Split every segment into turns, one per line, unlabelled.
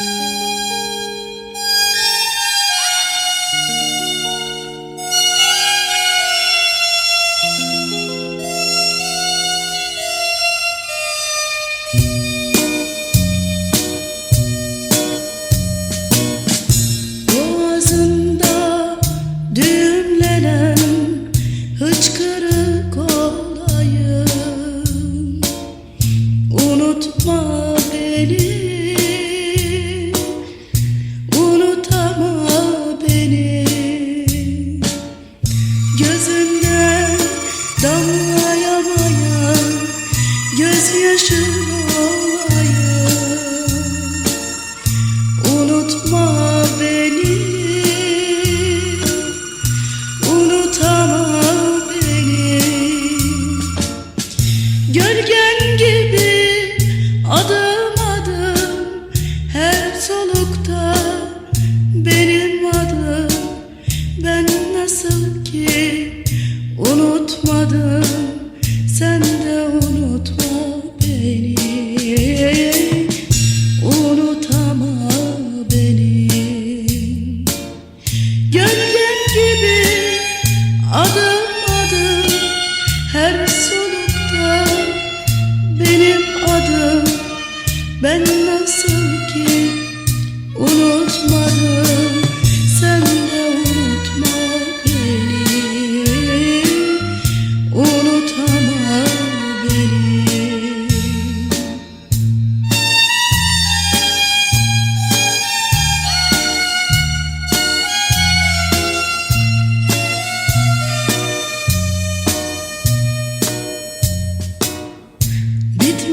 Música Unutma beni. Unutama beni. Gölgen gibi adım adım Her solukta benim adım. Ben nasıl ki unutmadım Sen benim adım. Ben nasıl ki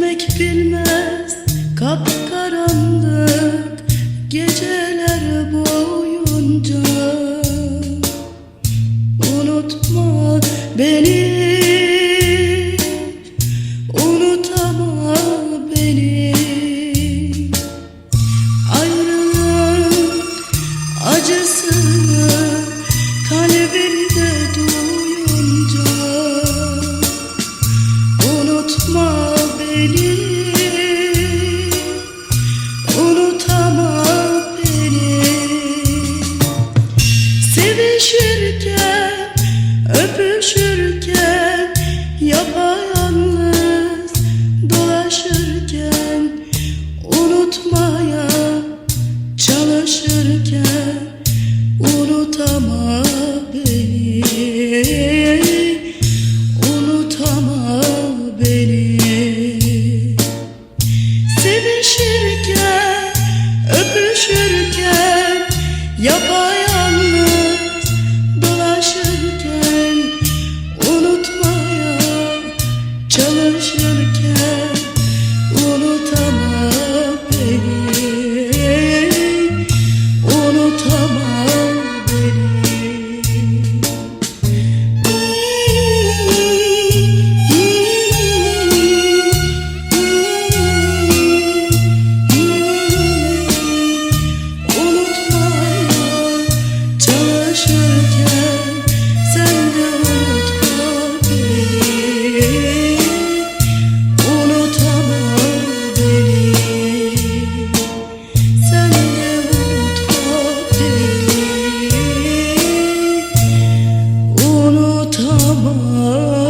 Bitmek bilmez kapkaranlık geceler Sevişirken Öpüşürken Yapayalnız Dolaşırken Unutmaya Çalışırken Unutama beni Unutama beni Sevişirken, öpüşürken Yapay Oh.